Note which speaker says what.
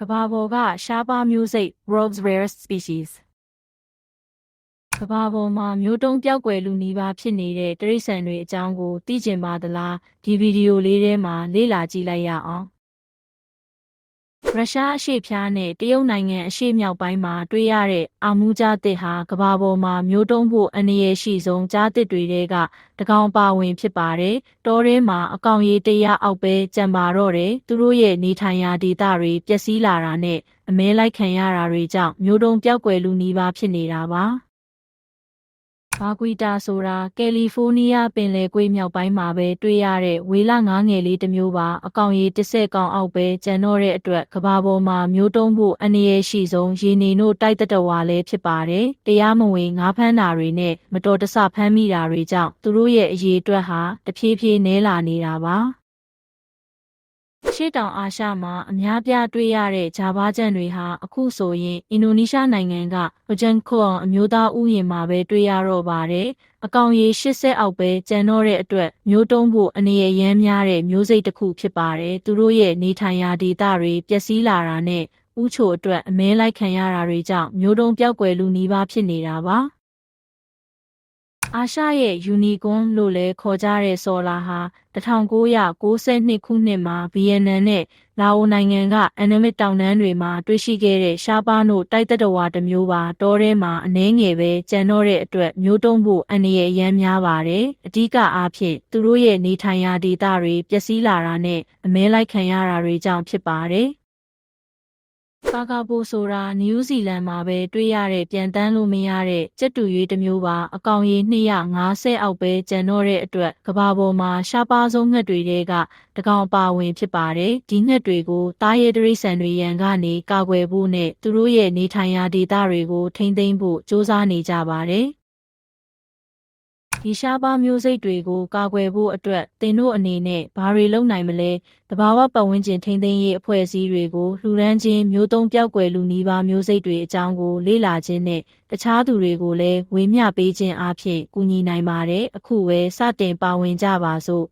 Speaker 1: ကဘာပေါ်ကရှားပါမျိုးစိတ် world's rarest species ကဘာပေါ်မှာမျိုးတုံးပြောက်ကွယ်လူနီးပါးဖြစ်နေတဲ့တိရစ္ဆာန်တွေအကြောင်းကိုသိကျင်ပါသလားဒီဗီဒီယိုလေးထဲမှာလေ့လာကြည့်လိုက်ရအောင် ရုရှားအရှေ့ဖျားနဲ့တရုတ်နိုင်ငံအရှေ့မြောက်ပိုင်းမှာတွေ့ရတဲ့အာမူးကြားတစ်ဟာကဘာပေါ်မှာမျိုးတုံးဖို့အနေရရှိဆုံးကြားတစ်တွေထဲကတကောင်ပါဝင်ဖြစ်ပါတယ်။တောထဲမှာအကောင်ရေတရာအောက်ပဲကြံပါတော့တယ်။သူတို့ရဲ့နေထိုင်ရာဒေသတွေပျက်စီးလာတာနဲ့အမဲလိုက်ခံရတာတွေကြောင့်မျိုးတုံးပြောက်ကွယ်လူနီးပါးဖြစ်နေတာပါ။ ဘာကွီတာဆိုတာကယ်လီဖိုးနီးယားပင်လယ်ကွေ့မြောက်ပိုင်းမှာပဲတွေ့ရတဲ့ဝေလငါးငယ်လေးတစ်မျိုးပါအကောင်ရေတစ်ဆက်ကောင်အောက်ပဲကျန်တော့တဲ့အတွက်ကဘာပေါ်မှာမျိုးတုံးဖို့အနေရရှိဆုံးရေနေတို့တိုက်တတဝါလည်းဖြစ်ပါတယ်တရားမဝင်ငါးဖမ်းတာတွေနဲ့မတော်တဆဖမ်းမိတာတွေကြောင့်သူတို့ရဲ့အရေးအတွက်ဟာတဖြည်းဖြည်းနည်းလာနေတာပါ ရှေ့တောင်အာရှမှာအများပြားတွေ့ရတဲ့ဂျာဗာကျန်တွေဟာအခုဆိုရင်အင်ဒိုနီးရှားနိုင်ငံကဗဂျန်ခွန်အမျိုးသားဥယျာဉ်မှာပဲတွေ့ရတော့ပါတယ်။အကောင်ရေ80အောက်ပဲကျန်တော့တဲ့အတွက်မျိုးတုံးဖို့အနေရရမ်းများတဲ့မျိုးစိတ်တစ်ခုဖြစ်ပါတယ်။သူတို့ရဲ့နေထိုင်ရာဒေသတွေပျက်စီးလာတာနဲ့ဥချိုအတွက်အမဲလိုက်ခံရတာတွေကြောင့်မျိုးတုံးပြောက်ကွယ်လူနီးပါးဖြစ်နေတာပါ။ အာရှရဲ့ယူနီကွန်လို့လည်းခေါ်ကြတဲ့ဆော်လာဟာ1992ခုနှစ်မှာဗီယက်နမ်နဲ့လာအိုနိုင်ငံကအန်နမစ်တောင်တန်းတွေမှာတွေ့ရှိခဲ့တဲ့ရှားပါးနို့တိုက်သက်တဝါတစ်မျိုးပါတောထဲမှာအနှဲငယ်ပဲကျန်တော့တဲ့အတွက်မျိုးတုံးဖို့အန္တရာယ်အများများပါတယ်အဓိကအားဖြင့်သူတို့ရဲ့နေထိုင်ရာဒေသတွေပျက်စီးလာတာနဲ့အမဲလိုက်ခံရတာတွေကြောင့်ဖြစ်ပါတယ် ကာကာပိုဆိုတာနယူးဇီလန်မှာပဲတွေ့ရတဲ့ပြန်တန်းလို့မရတဲ့ကြက်တူရွေးတစ်မျိုးပါအကောင်ရေ250အောက်ပဲကျန်တော့တဲ့အတွက်ကဘာပေါ်မှာရှားပါဆုံးငှက်တွေတဲကတကောင်ပါဝင်ဖြစ်ပါတယ်ဒီငှက်တွေကိုတားရဲတရိษံတွေရန်ကနေကာကွယ်ဖို့နဲ့သူတို့ရဲ့နေထိုင်ရာဒေသတွေကိုထိမ့်သိမ်းဖို့စ조사နေကြပါတယ် ဒီရှားပါမျိုးစိတ်တွေကိုကာကွယ်ဖို့အတွက်သင်တို့အနေနဲ့ဘာတွေလုပ်နိုင်မလဲတဘာဝပတ်ဝန်းကျင်ထိန်းသိမ်းရေးအဖွဲ့အစည်းတွေကိုလှူဒန်းခြင်းမျိုးသုံးပြောက်ကွယ်လူနီးပါးမျိုးစိတ်တွေအကြောင်းကိုလေ့လာခြင်းနဲ့တခြားသူတွေကိုလည်းဝေမျှပေးခြင်းအပြင်ကူညီနိုင်ပါတယ်အခုပဲစတင်ပါဝင်ကြပါစို့